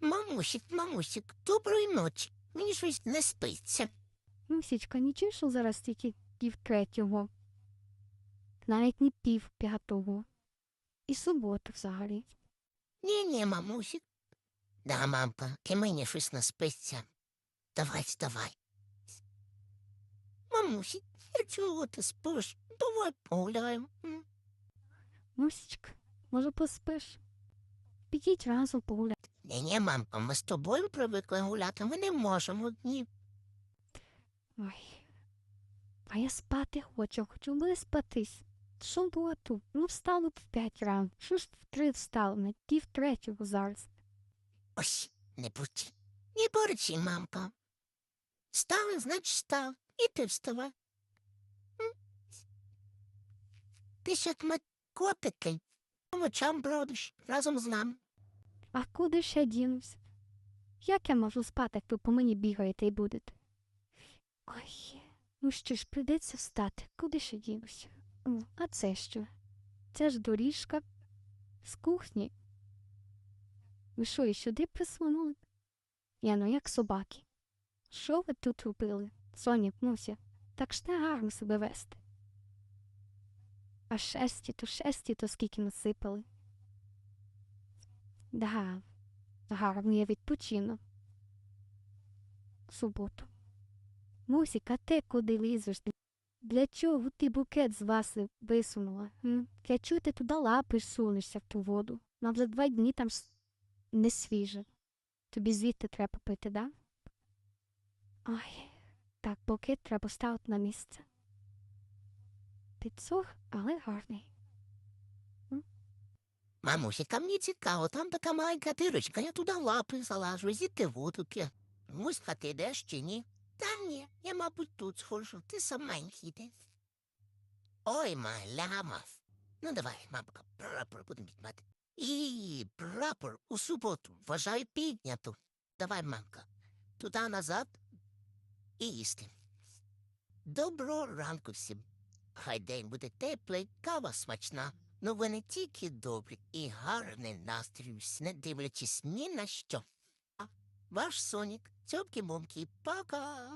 Мамусік, мамусік, доброї ночі. Мені щось не спиться. Мусічка, нічого, що зараз тільки пів третього. Навіть не пів п'ятого. І субота взагалі. Ні, ні, мамусік. Да, мамка, і мені щось не спиться. Давай, давай. Мамусік, я чого ти спиш? Давай погуляємо. Мусічка, може поспиш? Підіть разом погуляти. Ні, ні, мамка, ми з тобою привикли гуляти, ми не можемо одні. Ой. А я спати хочу, хочу виспатись. Суботу. Ну встану в п'ять рано. Що ж в три встала? На пів третього зараз. Ось, не будь. Не борчи, мамка. Стали, значить, став. І ти вставай. М? Ти ж як ми котики. По ночам бродиш разом з нами. А куди ще дінусь? Як я можу спати, як ви по мені бігаєте і будете? Ой, ну що ж, прийдеться встати. Куди ще дінусь? А це що? Це ж доріжка з кухні. Ви що, і сюди присунули? Я ну як собаки. Що ви тут робили? Соня, Муся, так ж не гарно себе вести. А шерсті то шерсті, то скільки насипали. Да, гарно я відпочину. Суботу. Мусіка, ти куди лізеш? Для чого ти букет з васи висунула? М? Я чую, ти туди лапиш сунешся в ту воду. Нам за два дні там не свіже. Тобі звідти треба пити, да? Ой, так, букет треба ставити на місце. Підсох, але гарний. Мамусіка, мені цікаво, там така маленька дирочка, я туди лапи залажу, звідти воду п'є. Муська, ти йдеш чи ні? Та ні, я, мабуть, тут схожу, ти саменький йди. Ой, маляма. Ну, давай, мамка, прапор будемо підмати. І прапор у суботу, вважаю, підняту. Давай, мамка, туди назад і їсти. Доброго ранку всім. Хай день буде теплий, кава смачна. Ну ви не тільки добрі і гарний настрій, не дивлячись ні на що. А ваш сонік, цьопки-мумки, пока.